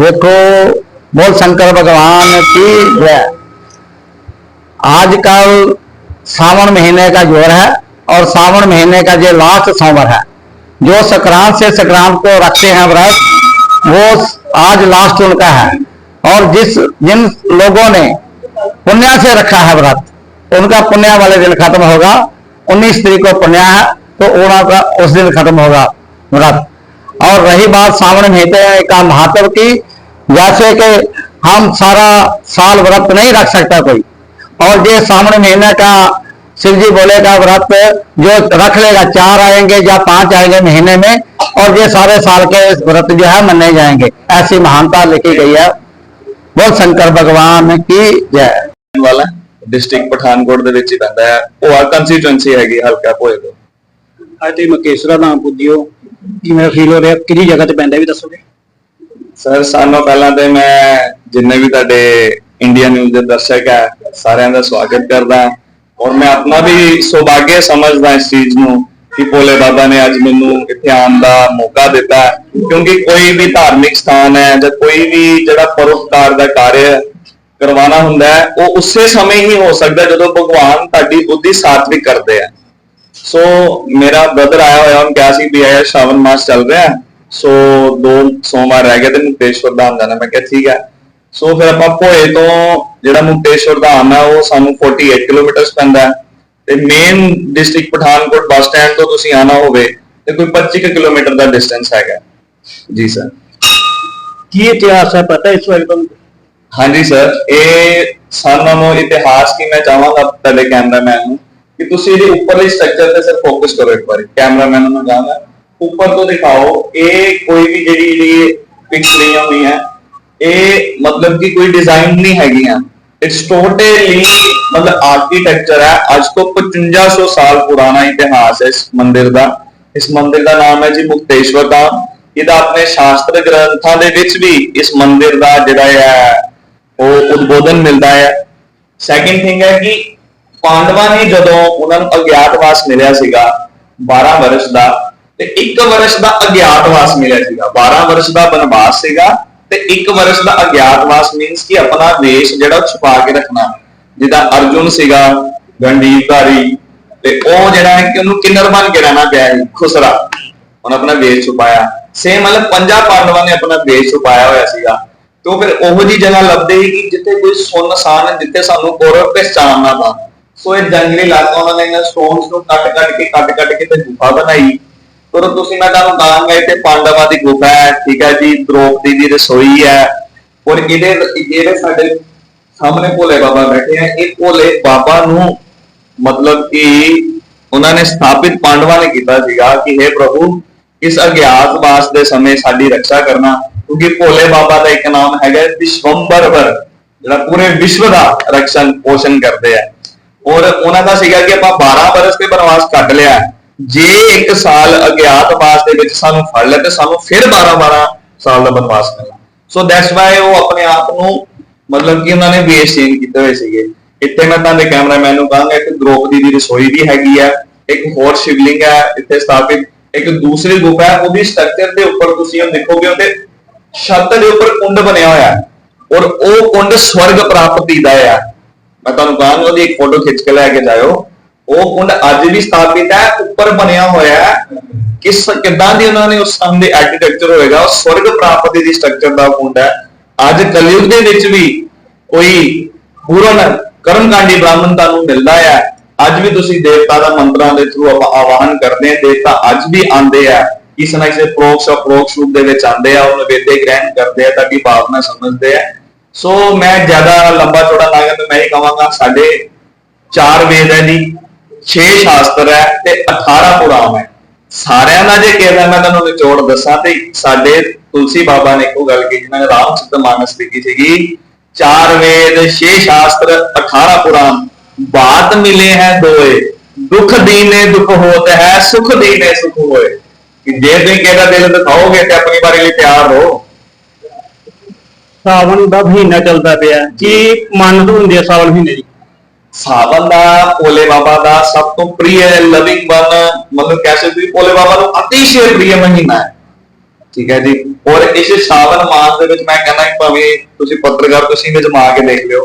देखो, बोल शंकर भगवान की जय। आजकल सावन महीने का ज़ोर है और सावन महीने का जो लास्ट सोमवार है, जो संक्रांत से संक्रांत को रखते हैं व्रत, वो आज लास्ट उनका है। और जिस, जिन लोगों ने पुण्य से रखा है व्रत, उनका पुण्य वाले दिन खत्म होगा। उन्नीस तारीख को पुण्य है तो उनका उस दिन खत्म होगा व्रत। और रही बात सावन महीने का महत्व की जैसे कि हम सारा साल व्रत नहीं रख सकता कोई और ये सावन महीने का शिव जी बोलेगा व्रत जो रख लेगा चार आएंगे या पांच आएंगे महीने में और ये सारे साल के व्रत जो है मनाए जाएंगे ऐसी महानता लिखी गई है बोल शंकर भगवान की जय ਰਹਿਣ ਵਾਲਾ ਡਿਸਟ੍ਰਿਕਟ ਪਠਾਨਕੋਟ ਦੇ ਵਿੱਚ ਹੀ ਪੈਂਦਾ ਹੈ ਉਹ ਆ ਕੰਸਟੀਚੁਐਂਸੀ ਹੈਗੀ ਹਲਕਾ ਭੋਏ ਤੋਂ ਅੱਜ ਤੇ ਮਕੇਸ਼ਰਾ ਨਾਮ ਪੁੱਜਿਓ ਕਿਵੇਂ ਫੀਲ ਹੋ ਰਿਹਾ ਕਿਹੜੀ ਜਗ੍ਹਾ ਤੇ ਪੈਂਦਾ ਇਹ ਵੀ ਦੱਸੋਗੇ ਸਰ ਸਾਨੂੰ ਪਹਿਲਾਂ ਤੇ ਮੈਂ ਜਿੰਨੇ ਵੀ ਤੁਹਾਡੇ ਇੰਡੀਆ ਨਿਊਜ਼ ਦੇ ਦਰਸ਼ਕ ਹੈ, ਸਾਰਿਆਂ ਦਾ ਸਵਾਗਤ ਕਰਦਾ ਔਰ ਮੈਂ ਆਪਣਾ ਵੀ ਸੁਭਾਗਿਆ ਸਮਝਦਾ ਇਸ ਚੀਜ਼ ਨੂੰ ਕਿ ਭੋਲੇ ਬਾਬਾ ਨੇ ਅੱਜ ਮੈਨੂੰ ਇੱਥੇ ਆਉਣ ਦਾ ਮੌਕਾ ਦਿੱਤਾ ਕਿਉਂਕਿ ਕੋਈ ਵੀ ਧਾਰਮਿਕ ਸਥਾਨ ਹੈ ਜਾਂ ਕੋਈ ਵੀ ਜਿਹੜਾ ਪਰਉਪਕਾਰ ਦਾ ਕਾਰਜ ਕਰਵਾਉਣਾ ਹੁੰਦਾ ਹੈ, ਉਹ ਉਸੇ ਸਮੇਂ ਹੀ ਹੋ ਸਕਦਾ ਜਦੋਂ ਭਗਵਾਨ ਤੁਹਾਡੀ ਬੁੱਧੀ ਸਾਤਵਿਕ ਕਰਦੇ ਆ। ਸੋ ਮੇਰਾ ਬ੍ਰਦਰ ਆਇਆ ਹੋਇਆ, ਉਹਨੇ ਕਿਹਾ ਸੀ ਵੀ ਇਹ ਸ਼ਾਵਨ ਮਾਸ ਚੱਲ ਰਿਹਾ ਹੈ। ਸੋ ਦੋ ਸੋਮਵਾਰ ਰਹਿ ਗਏ ਤੇ ਮੁਕਤੇਸ਼ਵਰ ਧਾਮ ਜਾਣਾ। ਮੈਂ ਕਿਹਾ ਠੀਕ ਹੈ। ਸੋ ਫਿਰ ਆਪਾਂ ਭੋਏ ਤੋਂ ਜਿਹੜਾ ਮੁਕਤੇਸ਼ਵਰ ਧਾਮ ਹੈ ਉਹ ਸਾਨੂੰ 48 ਕਿਲੋਮੀਟਰਸ ਪੈਂਦਾ ਹੈ। ਤੇ main district Pathankot bus stand ਤੋਂ ਤੁਸੀਂ ਆਣਾ ਹੋਵੇ ਤੇ ਕੋਈ 25 ਕੁ ਕਿਲੋਮੀਟਰ ਦਾ ਡਿਸਟੈਂਸ ਹੈਗਾ। ਜੀ ਸਰ ਕੀ ਇਤਿਹਾਸ ਹੈ ਪਤਾ ਇਸ ਬਾਰੇ ਤੁਹਾਨੂੰ? ਹਾਂਜੀ ਸਰ ਇਹ ਸਾਨੂੰ ਨੂੰ ਇਤਿਹਾਸ ਕੀ ਮੈਂ ਚਾਹਾਂਗਾ ਤੁਹਾਡੇ ਕੈਮਰਾਮੈਨ ਨੂੰ ਕਿ ਤੁਸੀਂ ਇਹਦੇ ਉੱਪਰਲੇ ਸਟਰਕਚਰ ਤੇ ਸਿਰ ਫੋਕਸ ਕਰੋ ਇੱਕ ਵਾਰੀ। ਕੈਮਰਾਮੈਨ ਨੂੰ ਕਹਾਂਗਾ ਉੱਪਰ ਤੋਂ ਦਿਖਾਓ, ਇਹ ਕੋਈ ਵੀ ਜਿਹੜੀ ਜਿਹੜੀ ਪਿਕਸ ਲਈਆਂ ਹੋਈਆਂ ਇਹ ਮਤਲਬ ਕਿ ਕੋਈ ਡਿਜ਼ਾਈਨ ਨਹੀਂ ਹੈਗੀਆਂ ਇਟਸ ਟੋਟਲੀ ਮਤਲਬ ਆਰਕੀਟੈਕਚਰ ਹੈ। ਅੱਜ ਤੋਂ 5500 ਸਾਲ ਪੁਰਾਣਾ ਇਤਿਹਾਸ ਹੈ ਇਸ ਮੰਦਿਰ ਦਾ। ਇਸ ਮੰਦਿਰ ਦਾ ਨਾਮ ਹੈ ਜੀ ਮੁਕਤੇਸ਼ਵਰ ਧਾਮ ਇਹਦਾ ਆਪਣੇ ਸ਼ਾਸਤਰ ਗ੍ਰੰਥਾਂ ਦੇ ਵਿੱਚ ਵੀ ਇਸ ਮੰਦਿਰ ਦਾ ਜਿਹੜਾ ਹੈ, ਉਹ ਉਦਬੋਧਨ ਮਿਲਦਾ ਹੈ। ਸੈਕਿੰਡ ਥਿੰਗ ਹੈ ਕਿ ਪਾਂਡਵਾਂ ਨੇ ਜਦੋਂ ਉਹਨਾਂ ਨੂੰ ਅਗਿਆਤਵਾਸ ਮਿਲਿਆ ਸੀਗਾ 12 ਵਰਸ਼ ਦਾ ਤੇ 1 ਵਰਸ਼ ਦਾ ਅਗਿਆਤਵਾਸ ਮਿਲਿਆ ਸੀਗਾ। 12 ਵਰਸ਼ ਦਾ ਬਨਵਾਸ ਸੀਗਾ ਤੇ 1 ਵਰਸ਼ ਦਾ ਅਗਿਆਤਵਾਸ ਮੀਨਸ ਕਿ ਆਪਣਾ ਵੇਸ਼ ਜਿਹੜਾ ਛੁਪਾ ਕੇ ਰੱਖਣਾ। ਜਿੱਦਾਂ ਅਰਜੁਨ ਸੀਗਾ ਗੰਡੀਵਧਾਰੀ ਤੇ ਉਹ ਜਿਹੜਾ ਹੈ ਕਿ ਉਹਨੂੰ ਕਿੰਨਰ ਬਣ ਕੇ ਰਹਿਣਾ ਪਿਆ ਸੀ, ਖੁਸਰਾ। ਉਹਨੇ ਆਪਣਾ ਵੇਸ਼ ਛੁਪਾਇਆ। ਸੇਮ ਮਤਲਬ ਪੰਜਾਂ ਪਾਂਡਵਾਂ ਨੇ ਆਪਣਾ ਵੇਸ਼ ਛੁਪਾਇਆ ਹੋਇਆ ਸੀਗਾ। ਤੇ ਉਹ ਫਿਰ ਉਹੋ ਜੀ ਜਗ੍ਹਾ ਲੱਭਦੇ ਸੀ ਕਿ ਜਿੱਥੇ ਕੋਈ ਸੁਨਸਾਨ ਹੈ, ਜਿੱਥੇ ਸਾਨੂੰ ਕੋਰਵ ਪਹਿਚਾਨ ਨਾ ਪਾ ਸੋ ਇਹ ਜੰਗਲੀ ਇਲਾਕਾ ਉਹਨਾਂ ਨੇ ਇਹਨਾਂ ਸਟੋਨਸ ਨੂੰ ਕੱਟ ਕੱਟ ਕੇ ਕੱਟ ਕੱਟ ਕੇ ਤੇ ਗੁਫਾ ਬਣਾਈ। ਪਰ ਤੁਸੀਂ ਮੈਂ ਤੁਹਾਨੂੰ ਦਾਂਗਾ ਇੱਥੇ ਪਾਂਡਵਾਂ ਦੀ ਗੁਫਾ ਹੈ, ਠੀਕ ਹੈ ਜੀ, ਦ੍ਰੋਪਦੀ ਦੀ ਰਸੋਈ ਹੈ। ਔਰ ਇਹਦੇ ਜਿਹੜੇ ਸਾਡੇ ਸਾਹਮਣੇ ਭੋਲੇ ਬਾਬਾ ਬੈਠੇ ਆ। ਇਹ ਭੋਲੇ ਬਾਬਾ ਨੂੰ ਮਤਲਬ ਕਿ ਉਹਨਾਂ ਨੇ ਸਥਾਪਿਤ ਪਾਂਡਵਾਂ ਨੇ ਕੀਤਾ ਸੀਗਾ ਕਿ हे ਪ੍ਰਭੂ, ਇਸ ਅਗਿਆਤਵਾਸ ਦੇ ਸਮੇਂ ਸਾਡੀ ਰੱਖਿਆ ਕਰਨਾ, ਕਿਉਂਕਿ ਭੋਲੇ ਬਾਬਾ ਦਾ ਇੱਕ ਨਾਮ ਹੈਗਾ ਵਿਸ਼ਵੰਬਰਵਰ ਜਿਹੜਾ ਪੂਰੇ ਵਿਸ਼ਵ ਦਾ ਰਕਸ਼ਣ ਪੋਸ਼ਣ ਕਰਦੇ ਆ। ਔਰ ਉਹਨਾਂ ਦਾ ਸੀਗਾ ਕਿ ਆਪਾਂ 12 ਬਰਸ ਤੇ ਬਨਵਾਸ ਕੱਢ ਲਿਆ। ਜੇ ਇੱਕ ਸਾਲ ਅਗਿਆਤਵਾਸ ਦੇ ਵਿੱਚ ਸਾਨੂੰ ਫੜ ਲਿਆ ਤੇ ਸਾਨੂੰ ਫਿਰ 12 12 ਸਾਲ ਦਾ ਬਨਵਾਸ ਮਿਲਣਾ ਸੋ ਦੈਟਸ ਵਾਈ ਉਹ ਆਪਣੇ ਆਪ ਨੂੰ ਮਤਲਬ ਕਿ ਉਹਨਾਂ ਨੇ ਵੇਸ ਚੇਂਜ ਕੀਤੇ ਹੋਏ ਸੀਗੇ। ਇੱਥੇ ਮੈਂ ਤੁਹਾਡੇ ਕੈਮਰਾਮੈਨ ਨੂੰ ਕਹਾਂਗਾ, ਇੱਕ ਦ੍ਰੋਪਦੀ ਦੀ ਰਸੋਈ ਵੀ ਹੈਗੀ ਹੈ ਇੱਕ ਹੋਰ ਸ਼ਿਵਲਿੰਗ ਹੈ ਇੱਥੇ ਸਥਾਪਿਤ, ਇੱਕ ਦੂਸਰੀ ਗੁਫਾ ਹੈ ਉਹਦੀ ਸਟਰਕਚਰ ਦੇ ਉੱਪਰ ਤੁਸੀਂ ਉਹ ਦੇਖੋਗੇ, ਉਹਦੇ ਛੱਤ ਦੇ ਉੱਪਰ ਕੁੰਡ ਬਣਿਆ ਹੋਇਆ। ਹੈ ਔਰ ਉਹ ਕੁੰਡ ਸਵਰਗ ਪ੍ਰਾਪਤੀ ਦਾ ਹੈ ਮੈਂ ਤੁਹਾਨੂੰ ਕਹਾਂਗਾ, ਉਹਦੀ ਇੱਕ ਫੋਟੋ ਖਿੱਚ ਕੇ ਲੈ ਕੇ ਜਾਇਓ। ਉਹ ਕੁੰਡ ਅੱਜ ਵੀ ਸਥਾਪਿਤ ਹੈ, ਉੱਪਰ ਬਣਿਆ ਹੋਇਆ ਹੈ। ਕਿਸ ਕਿੱਦਾਂ ਦੀ ਉਹਨਾਂ ਨੇ ਉਸ ਸਮੇਂ ਦੇ ਆਰਕੀਟੈਕਚਰ ਹੋਏਗਾ, ਉਹ ਸਵਰਗ ਪ੍ਰਾਪਤੀ ਦੀ ਸਟਰਕਚਰ ਦਾ ਕੁੰਡ ਹੈ। ਅੱਜ ਕਲਯੁਗ ਦੇ ਵਿੱਚ ਵੀ ਕੋਈ ਪੂਰਨ ਕਰਮਕਾਂਡੀ ਬ੍ਰਾਹਮਣ ਤੁਹਾਨੂੰ ਮਿਲਦਾ ਹੈ। ਅੱਜ ਵੀ ਤੁਸੀਂ ਦੇਵਤਾ ਦਾ ਮੰਤਰਾਂ ਦੇ ਥਰੂ ਆਪਾਂ ਆਵਾਹਨ ਕਰਦੇ ਹਾਂ, ਦੇਵਤਾ ਅੱਜ ਵੀ ਆਉਂਦੇ ਆ। ਇਸ ਨਾਲ ਇਸੇ ਪ੍ਰੋਕਸ਼ ਅਪਰੋਕਸ਼ ਰੂਪ ਦੇ ਵਿੱਚ ਆਉਂਦੇ ਆ, ਉਹ ਵੇਦੇ ਗ੍ਰਹਿਣ ਕਰਦੇ ਆ ਤਾਂ ਕਿ ਭਾਵਨਾ ਸਮਝਦੇ ਆ। ਸੋ ਮੈਂ ਜ਼ਿਆਦਾ ਲੰਬਾ ਚੌੜਾ ਨਾ ਕਰ ਮੈਂ ਇਹ ਕਹਾਂਗਾ, ਸਾਡੇ ਚਾਰ ਵੇਦ ਹੈ ਜੀ। 6 ਸ਼ਾਸਤਰ ਹੈ ਤੇ 18 ਪੁਰਾਣ ਹੈ। ਸਾਰਿਆਂ ਦਾ ਜੇ ਕਹਿੰਦਾ ਮੈਂ ਤੁਹਾਨੂੰ ਨਿਚੋੜ ਦੱਸਾਂ ਤੇ ਸਾਡੇ ਤੁਲਸੀ ਬਾਬਾ ਨੇ ਇੱਕੋ ਗੱਲ ਕੀਤੀ, ਜਿਹਨਾਂ ਨੇ ਰਾਮਚਰਿਤ ਮਾਨਸ ਲਿਖੀ ਸੀਗੀ, ਚਾਰ ਵੇਦ 6 ਸ਼ਾਸਤਰ 18 ਪੁਰਾਣ, ਬਾਤ ਮਿਲੇ ਹੈ ਦੋਏ, ਦੁਖ ਦੀਨੇ ਦੁਖ ਹੋਤ ਹੈ, ਸੁਖ ਦੀਨੇ ਸੁਖ ਹੋਏ। ਕਿ ਜੇ ਤੁਸੀਂ ਕਿਹਦਾ ਦਿਲ ਦਿਖਾਓਗੇ ਤੇ ਆਪਣੀ ਬਾਰੇ ਲਈ ਤਿਆਰ ਰਹੋ। ਸਾਵਣ ਦਾ ਮਹੀਨਾ ਚੱਲਦਾ ਪਿਆ, ਕੀ ਮੰਨ ਹੁੰਦੀ ਹੈ ਸਾਵਣ ਮਹੀਨੇ ਦੀ? ਸਾਵਨ ਦਾ, ਭੋਲੇ ਬਾਬਾ ਦਾ ਸਭ ਤੋਂ ਪ੍ਰਿਯ ਲਵਿੰਗ ਵਨ ਮਤਲਬ ਕਹਿ ਸਕਦੇ ਹੋ ਭੋਲੇ ਬਾਬਾ ਨੂੰ ਅਤਿਸ਼ੇ ਪ੍ਰਿਯ ਮਹੀਨਾ ਹੈ। ਠੀਕ ਹੈ ਜੀ? ਔਰ ਇਸ ਸ਼ਾਵਨ ਮਾਸ ਦੇ ਵਿੱਚ ਮੈਂ ਕਹਿੰਦਾ ਕਿ ਭਾਵੇਂ ਤੁਸੀਂ ਪੱਤਰਕਾਰ ਤੁਸੀਂ ਵੀ ਜਮਾ ਕੇ ਦੇਖ ਲਿਓ,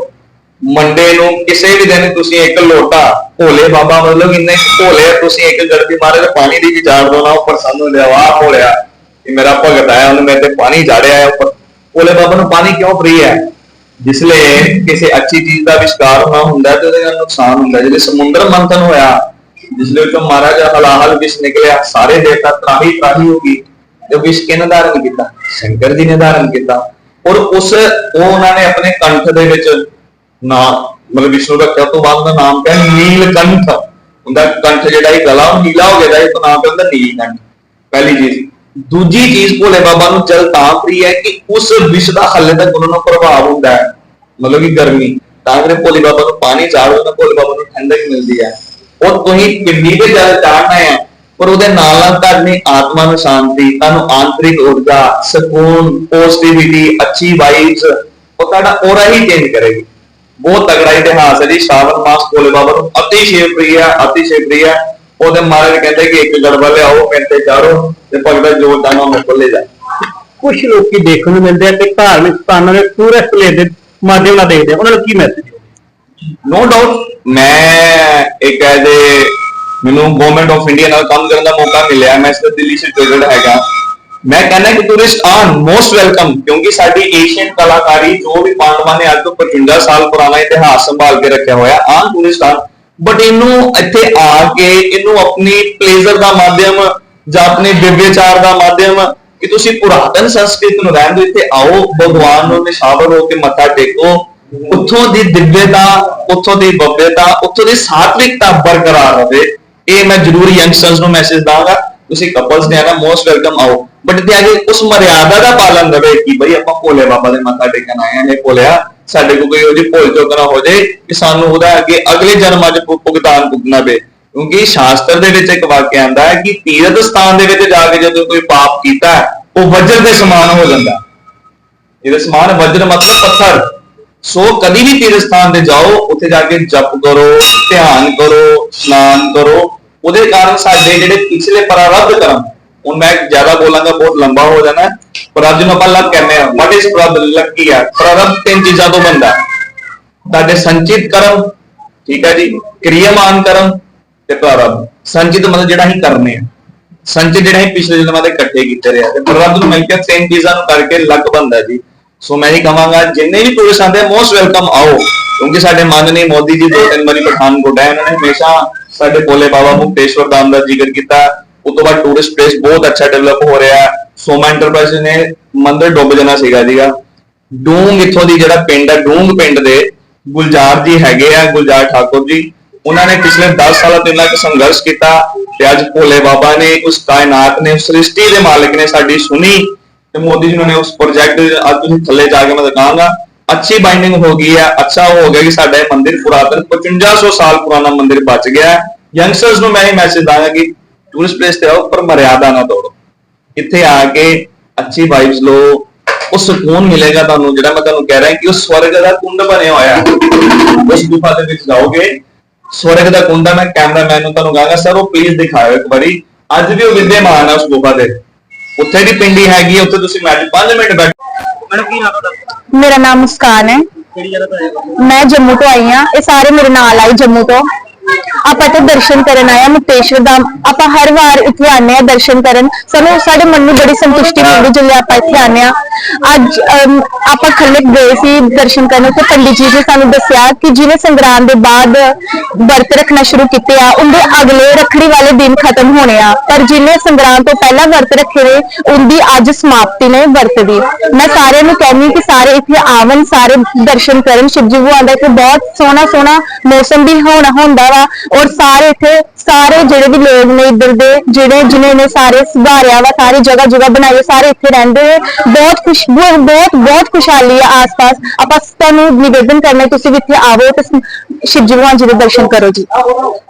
ਮੰਡੇ ਨੂੰ ਕਿਸੇ ਵੀ ਦਿਨ ਤੁਸੀਂ ਇੱਕ ਲੋਟਾ ਭੋਲੇ ਬਾਬਾ ਮਤਲਬ ਇੰਨੇ ਭੋਲੇ ਤੁਸੀਂ ਇੱਕ ਗੜਬੀ ਮਾਰੇ ਤੇ ਪਾਣੀ ਦੀ ਵੀ ਝਾੜ ਦੋ ਨਾ, ਉੱਪਰ ਸਾਨੂੰ ਲਿਆਵਾ ਭੋਲਿਆ, ਕਿ ਮੇਰਾ ਭਗਤ ਆਇਆ, ਉਹਨੇ ਮੇਰੇ ਤੇ ਪਾਣੀ ਝਾੜਿਆ ਹੈ ਉੱਪਰ। ਭੋਲੇ ਬਾਬਾ ਨੂੰ ਪਾਣੀ ਕਿਉਂ ਫਰੀ ਹੈ? ਜਿਸ ਲਈ ਕਿਸੇ ਅੱਛੀ ਚੀਜ਼ ਦਾ ਵਿਸ਼ਕਾਰ ਹੋਣਾ ਹੁੰਦਾ ਤੇ ਉਹਦੇ ਨਾਲ ਨੁਕਸਾਨ ਹੁੰਦਾ ਜਿਹੜੇ ਸਮੁੰਦਰ ਮੰਥਨ ਹੋਇਆ, ਜਿਸ ਲਈ ਤੋਂ ਮਹਾਰਾਜ ਹਲਾਹਲ ਵਿਸ਼ ਨਿਕਲਿਆ, ਸਾਰੇ ਦੇਵਤਾ ਤਰਾਹੀ ਤਰਾਹੀ ਹੋ ਗਈ ਤੇ ਵਿਸ਼ ਕਿਹਨੇ ਧਾਰਨ ਕੀਤਾ, ਸ਼ੰਕਰ ਜੀ ਨੇ ਧਾਰਨ ਕੀਤਾ। ਔਰ ਉਸ ਉਹ ਉਹਨਾਂ ਨੇ ਆਪਣੇ ਕੰਠ ਦੇ ਵਿੱਚ ਨਾਮ ਮਤਲਬ ਵਿਸ਼ਨੂੰ ਰੱਖਿਆ ਤੋਂ ਬਾਅਦ ਉਹਦਾ ਨਾਮ ਪਿਆ ਨੀਲਕੰਠ ਉਹਦਾ ਕੰਠ ਜਿਹੜਾ ਇਹ ਗਲਾ, ਉਹ ਨੀਲਾ ਹੋ ਗਿਆ ਦਾ ਇਹ ਨਾਮ ਪਿਆ ਉਹਦਾ ਨੀਲਕੰਠ ਪਹਿਲੀ ਚੀਜ਼। ਦੂਜੀ ਚੀਜ਼ ਭੋਲੇ ਬਾਬਾ ਨੂੰ ਜਲ ਤਾਂ ਪ੍ਰੀ ਹੈ ਕਿ ਉਸ ਵਿਸ਼ ਦਾ ਹਾਲੇ ਤੱਕ ਉਹਨਾਂ ਨੂੰ ਪ੍ਰਭਾਵ ਹੁੰਦਾ ਹੈ। ਮਤਲਬ ਕਿ ਗਰਮੀ, ਤਾਂ ਕਰਕੇ ਭੋਲੇ ਬਾਬਾ ਨੂੰ ਪਾਣੀ ਚਾੜੋ ਤਾਂ ਭੋਲੇ ਬਾਬਾ ਨੂੰ ਠੰਡਕ ਮਿਲਦੀ ਹੈ। ਔਰ ਤੁਸੀਂ ਕਿੰਨੀ ਤੇ ਜਲ ਚਾੜਨਾ ਹੈ ਪਰ ਉਹਦੇ ਨਾਲ ਨਾਲ ਤੁਹਾਡੀ ਆਤਮਾ ਨੂੰ ਸ਼ਾਂਤੀ, ਤੁਹਾਨੂੰ ਆਂਤਰਿਕ ਊਰਜਾ, ਸਕੂਨ ਪੋਜ਼ਿਟਿਵਿਟੀ ਅੱਛੀ ਵਾਈਬਸ ਉਹ ਤੁਹਾਡਾ ਔਰਾ ਹੀ ਚੇਂਜ ਕਰੇਗੀ। ਬਹੁਤ ਤਗੜਾ ਇਤਿਹਾਸ ਹੈ ਜੀ ਸ਼ਾਵਨ ਮਾਸ ਭੋਲੇ ਬਾਬਾ ਨੂੰ ਅਤੀ ਸ਼ੇਵ ਪ੍ਰਿਆ ਅਤੀ ਪ੍ਰਿਆ। ਉਹਦੇ ਮਹਾਰਾਜ ਕਹਿੰਦੇ ਕਿ ਇੱਕ ਗੜਬਾ ਲਿਆਓ, ਮੇਰੇ ਤੇ ਚਾਰੋ ਤੇ ਭਗਤ ਜੋ ਦਾਣਾ ਮੈਂ ਖੋਲੇ ਜਾ। ਕੁਝ ਲੋਕੀ ਦੇਖਣ ਨੂੰ ਮਿਲਦੇ ਆ ਕਿ ਧਾਰਮਿਕ ਸਥਾਨਾਂ ਦੇ ਟੂਰਿਸਟ ਪਲੇਸ ਦੇ ਮਾਧਿਅਮ ਨਾਲ ਦੇਖਦੇ ਆ। ਉਹਨਾਂ ਨੂੰ ਕੀ ਮੈਸੇਜ ਨੋ ਡਾਊਟ ਮੈਂ ਇੱਕ ਐਜ਼ ਮੈਨੂੰ ਗਵਰਨਮੈਂਟ ਆਫ ਇੰਡੀਆ ਨਾਲ ਕੰਮ ਕਰਨ ਦਾ ਮੌਕਾ ਮਿਲਿਆ। ਮੈਂ ਇਸ ਤੋਂ ਦਿੱਲੀ ਸਿਟੀਜ਼ਨ ਹੈਗਾ। ਮੈਂ ਕਹਿੰਦਾ ਕਿ ਟੂਰਿਸਟ ਆਨ ਮੋਸਟ ਵੈਲਕਮ ਕਿਉਂਕਿ ਸਾਡੀ ਏਸ਼ੀਅਨ ਕਲਾਕਾਰੀ ਜੋ ਵੀ ਪਾਂਡਵਾਂ ਨੇ ਅੱਜ ਤੋਂ 55 ਸਾਲ ਪੁਰਾਣਾ ਇਤਿਹਾਸ ਸੰਭਾਲ ਕੇ ਰੱਖਿਆ ਹੋਇਆ, ਆਮ ਟੂਰਿਸਟ ਆਨ ਬਟ ਇਹਨੂੰ ਇੱਥੇ ਆ ਕੇ ਇਹਨੂੰ ਆਪਣੀ ਪਲੇਜ਼ਰ ਦਾ ਮਾਧਿਅਮ ਜਾਂ ਆਪਣੇ ਵਿਵਿਆਚਾਰ ਦਾ ਮਾਧਿਅਮ ਕਿ ਤੁਸੀਂ ਪੁਰਾਤਨ ਸੰਸਕ੍ਰਿਤੀ ਨੂੰ ਰਹਿਣ ਦਿਓ, ਇੱਥੇ ਆਓ, ਭਗਵਾਨ ਨੂੰ ਨਿਸ਼ਾਵਰ ਹੋ ਕੇ ਮੱਥਾ ਟੇਕੋ। ਉੱਥੋਂ ਦੀ ਦਿਵਯਤਾ, ਉੱਥੋਂ ਦੀ ਭਵਯਤਾ, ਉੱਥੋਂ ਦੀ ਸਾਤਵਿਕਤਾ ਬਰਕਰਾਰ ਰਹੇ। ਇਹ ਮੈਂ ਜ਼ਰੂਰ ਯੰਗਸਟਰਸ ਨੂੰ ਮੈਸੇਜ ਦਾਂਗਾ ਤੁਸੀਂ ਕਪਲਸ ਨੇ ਆਣਾ ਮੋਸਟ ਵੈਲਕਮ ਆਓ। ਬਟ ਤੇ ਅਗੇ ਉਸ ਮਰਿਆਦਾ ਦਾ ਪਾਲਨ ਰਵੇ ਕਿ ਬਈ ਆਪਾਂ ਭੋਲੇ ਬਾਬਾ ਦੇ ਮੱਥਾ ਟੇਕਣ ਆਏ ਹਾਂ ਨੇ ਭੋਲਿਆ। ਸਾਡੇ ਕੋਲ ਕੋਈ ਉਹਦੀ ਭੁੱਲ ਚੁੱਕ ਨਾ ਹੋ ਜਾਏ ਕਿ ਸਾਨੂੰ ਉਹਦਾ ਅੱਗੇ ਅਗਲੇ ਜਨਮਾਂ 'ਚ ਭੁਗਤਾਨ ਭੁਗਤਣਾ ਪਏ। ਕਿਉਂਕਿ ਸ਼ਾਸਤਰ ਦੇ ਵਿੱਚ ਇੱਕ ਵਾਕਿਆ ਆਂਦਾ ਹੈ ਕਿ ਤੀਰਥ ਸਥਾਨ ਦੇ ਵਿੱਚ ਜਾ ਕੇ ਜਦੋਂ ਕੋਈ ਪਾਪ ਕੀਤਾ, ਉਹ ਵਜਰ ਦੇ ਸਮਾਨ ਹੋ ਜਾਂਦਾ। ਇਹਦੇ ਸਮਾਨ ਵਜਰ ਮਤਲਬ ਪੱਥਰ। ਸੋ ਕਦੀ ਵੀ ਤੀਰਥ ਸਥਾਨ ਤੇ ਜਾਓ, ਉੱਥੇ ਜਾ ਕੇ ਜਪ ਕਰੋ, ਧਿਆਨ ਕਰੋ, ਇਸ਼ਨਾਨ ਕਰੋ। ਉਹਦੇ ਕਾਰਨ ਸਾਡੇ ਜਿਹੜੇ ਪਿਛਲੇ ਪ੍ਰਾਰਬਧ ਕਰਮ, ਹੁਣ ਮੈਂ ਜ਼ਿਆਦਾ ਬੋਲਾਂਗਾ, ਬਹੁਤ ਲੰਬਾ ਹੋ ਜਾਣਾ। ਹੈ। ਨੂੰ ਆਪਾਂ ਲੱਗ ਕਹਿੰਦੇ ਆ ਵਾਟ ਇਜ਼ ਪ੍ਰਾਰਬਧ ਲੱਗ ਕੀ ਪ੍ਰਾਰਬਧ ਤਿੰਨ ਚੀਜ਼ਾਂ ਤੋਂ ਬਣਦਾ ਤੁਹਾਡੇ ਸੰਚਿਤ ਕਰਮ, ਠੀਕ ਹੈ ਜੀ, ਕਿਰਿਆਮਾਨ ਕਰਮ ਤੇ ਪ੍ਰਾਰਬਧ ਸੰਚਿਤ ਮਤਲਬ ਜਿਹੜਾ ਅਸੀਂ ਕਰਨੇ ਆ। ਸੰਚਿਤ ਜਿਹੜਾ ਅਸੀਂ ਪਿਛਲੇ ਜਨਮਾਂ ਦੇ ਇਕੱਠੇ ਕੀਤੇ ਰਿਹਾ ਤੇ ਪ੍ਰਾਰਬਧ ਨੂੰ ਮਿਲ ਕੇ ਤਿੰਨ ਚੀਜ਼ਾਂ ਨੂੰ ਕਰਕੇ ਲੱਗ ਬੰਦਾ ਜੀ। ਸੋ ਮੈਂ ਹੀ ਕਹਾਂਗਾ, ਜਿੰਨੇ ਵੀ ਟੂਰਿਸਟ ਆਉਂਦੇ ਮੋਸਟ ਵੈਲਕਮ ਆਓ। ਕਿਉਂਕਿ ਸਾਡੇ ਮਾਨਨੀ ਮੋਦੀ ਜੀ ਦੋ ਤਿੰਨ ਵਾਰੀ ਪਠਾਨਕੋਟ ਆਏ, ਉਹਨਾਂ ਨੇ ਹਮੇਸ਼ਾ ਸਾਡੇ ਕੋਲੇ ਬਾਬਾ ਮੁਕਤੇਸ਼ਵਰ ਧਾਮ ਦਾ ਜ਼ਿਕਰ ਕੀਤਾ। ਉਸ ਤੋਂ ਬਾਅਦ ਟੂਰਿਸਟ ਪਲੇਸ ਬਹੁਤ ਅੱਛਾ ਡਿਵੈਲਪ ਹੋ ਰਿਹਾ। ਹੈ ਸੋਮਾ ਐਂਟਰਪ੍ਰਾਈਜ਼ ਨੇ ਮੰਦਿਰ ਡੁੱਬ ਜਾਣਾ ਸੀਗਾ ਜੀਗਾ ਡੂੰਗ ਇੱਥੋਂ ਦੀ ਜਿਹੜਾ ਪਿੰਡ ਹੈ ਡੂੰਗ ਪਿੰਡ ਦੇ ਗੁਲਜ਼ਾਰ ਜੀ ਹੈਗੇ ਆ, ਗੁਲਜ਼ਾਰ ਠਾਕੁਰ ਜੀ। ਉਹਨਾਂ ਨੇ ਪਿਛਲੇ 10 ਸਾਲਾਂ ਤੋਂ ਇੰਨਾ ਸੰਘਰਸ਼ ਕੀਤਾ ਤੇ ਅੱਜ ਭੋਲੇ ਬਾਬਾ ਨੇ, ਉਸ ਕਾਇਨਾਤ ਨੇ, ਉਸ ਸ੍ਰਿਸ਼ਟੀ ਦੇ ਮਾਲਕ ਨੇ ਸਾਡੀ ਸੁਣੀ ਤੇ ਮੋਦੀ ਜੀ ਨੇ ਉਸ ਪ੍ਰੋਜੈਕਟ ਅੱਜ ਤੁਸੀਂ ਥੱਲੇ ਜਾ ਕੇ ਮੈਂ ਦਿਖਾਵਾਂਗਾ ਅੱਛੀ ਬਾਈਂਡਿੰਗ ਹੋ ਗਈ ਹੈ ਅੱਛਾ ਹੋ ਗਿਆ ਕਿ ਸਾਡਾ ਇਹ ਮੰਦਿਰ ਪੁਰਾਤਨ 5500 ਸਾਲ ਪੁਰਾਣਾ ਮੰਦਿਰ ਬਚ ਗਿਆ। ਹੈ ਯੰਗਸਟਰਸ ਨੂੰ ਮੈਂ ਇਹ ਮੈਸੇਜ ਦਾਂਗਾ ਕਿ ਟੂਰਿਸਟ ਪਲੇਸ ਤੇ ਆਓ, ਪਰ ਮਰਿਆਦਾ ਨਾ ਤੋੜੋ। ਇੱਥੇ ਆ ਕੇ ਅੱਛੀ ਵਾਈਬਸ ਲੋ ਉਹ ਸਕੂਨ ਮਿਲੇਗਾ ਤੁਹਾਨੂੰ ਜਿਹੜਾ ਮੈਂ ਤੁਹਾਨੂੰ ਕਹਿ ਰਿਹਾ ਕਿ ਉਹ ਸਵਰਗ ਦਾ ਕੁੰਡ ਬਣਿਆ ਹੋਇਆ ਹੈ। ਉਸ ਗੁਫਾ ਦੇ ਵਿੱਚ ਜਾਓਗੇ ਸਵਰਗ ਦਾ ਕੁੰਡ ਮੈਂ ਕੈਮਰਾਮੈਨ ਨੂੰ ਤੁਹਾਨੂੰ ਕਹਾਂਗਾ ਸਰ ਉਹ ਪਲੀਜ਼ ਦਿਖਾਓ ਇੱਕ ਵਾਰੀ। ਅੱਜ ਵੀ ਉਹ ਵਿਦਿਆਮਾਨ ਹੈ ਉਸ ਗੁਫਾ ਦੇ। ਉੱਥੇ ਦੀ ਪਿੰਡੀ ਹੈਗੀ ਉੱਥੇ ਤੁਸੀਂ ਮੈਚ 5 ਮਿੰਟ ਬੈਠ ਮੈਡਮ ਕੀ ਨਾਮ ਤੁਹਾਡਾ? ਮੇਰਾ ਨਾਮ ਮੁਸਕਾਨ ਹੈ। ਕਿਹੜੀ ਜਗ੍ਹਾ ਤੋਂ ਆਏ ਹੋ? ਮੈਂ ਜੰਮੂ ਤੋਂ ਆਈ ਹਾਂ। ਇਹ ਸਾਰੇ ਮੇਰੇ ਨਾਲ ਆਏ ਜੰਮੂ ਤੋਂ। ਆਪਾਂ ਇੱਥੇ ਦਰਸ਼ਨ ਕਰਨ ਆਏ ਹਾਂ ਮੁਕਤੇਸ਼ਵਰ ਦਾ ਆਪਾਂ ਹਰ ਵਾਰ ਇੱਥੇ ਆਉਂਦੇ ਹਾਂ ਦਰਸ਼ਨ ਕਰਨ। ਸਾਨੂੰ ਸਾਡੇ ਮਨ ਨੂੰ ਬੜੀ ਸੰਤੁਸ਼ਟੀ ਮਿਲਦੀ ਜਦੋਂ ਆਪਾਂ ਇੱਥੇ ਆਉਂਦੇ ਹਾਂ। ਅੱਜ ਆਪਾਂ ਖੰਡਕ ਗਏ ਸੀ ਦਰਸ਼ਨ ਕਰਨ ਤੇ ਪੰਡਿਤ ਜੀ ਨੇ ਸਾਨੂੰ ਦੱਸਿਆ ਕਿ ਜਿਹਨੇ ਸੰਗਰਾਮ ਦੇ ਬਾਅਦ ਵਰਤ ਰੱਖਣਾ ਸ਼ੁਰੂ ਕੀਤੇ ਆ, ਉਹਦੇ ਅਗਲੇ ਰੱਖੜੀ ਵਾਲੇ ਦਿਨ ਖਤਮ ਹੋਣੇ ਆ। ਪਰ ਜਿਹਨੇ ਸੰਗਰਾਮ ਤੋਂ ਪਹਿਲਾਂ ਵਰਤ ਰੱਖੇ ਨੇ, ਉਹਦੀ ਅੱਜ ਸਮਾਪਤੀ ਨੇ ਵਰਤ ਦੀ। ਮੈਂ ਸਾਰਿਆਂ ਨੂੰ ਕਹਿੰਦੀ ਕਿ ਸਾਰੇ ਇੱਥੇ ਆਵਣ, ਸਾਰੇ ਦਰਸ਼ਨ ਕਰਨ। ਸ਼ਿਵਜੀ ਭਗਵਾਨ ਦਾ ਇੱਥੇ ਬਹੁਤ ਸੋਹਣਾ ਸੋਹਣਾ ਮੌਸਮ ਵੀ ਹੋਣਾ ਹੁੰਦਾ ਵਾ। ਔਰ ਸਾਰੇ ਇੱਥੇ ਸਾਰੇ ਜਿਹੜੇ ਵੀ ਲੋਕ ਨੇ ਇੱਧਰ ਦੇ ਜਿਹੜੇ ਜਿਨ੍ਹਾਂ ਨੇ ਸਾਰੇ ਸੁਧਾਰਿਆ ਵਾ ਸਾਰੇ ਜਗ੍ਹਾ ਜਗ੍ਹਾ ਬਣਾਈ ਹੈ, ਸਾਰੇ ਇੱਥੇ ਰਹਿੰਦੇ ਨੇ। ਬਹੁਤ ਖੁਸ਼ਬੂ ਬਹੁਤ ਬਹੁਤ ਖੁਸ਼ਹਾਲੀ ਹੈ ਆਸ-ਪਾਸ। ਆਪਾਂ ਤੁਹਾਨੂੰ ਨਿਵੇਦਨ ਕਰਨਾ ਹੈ, ਤੁਸੀਂ ਵੀ ਇੱਥੇ ਆਵੋ ਤੇ ਸ਼ਿਵਜੀ ਭਗਵਾਨ ਜੀ ਦੇ ਦਰਸ਼ਨ ਕਰੋ ਜੀ।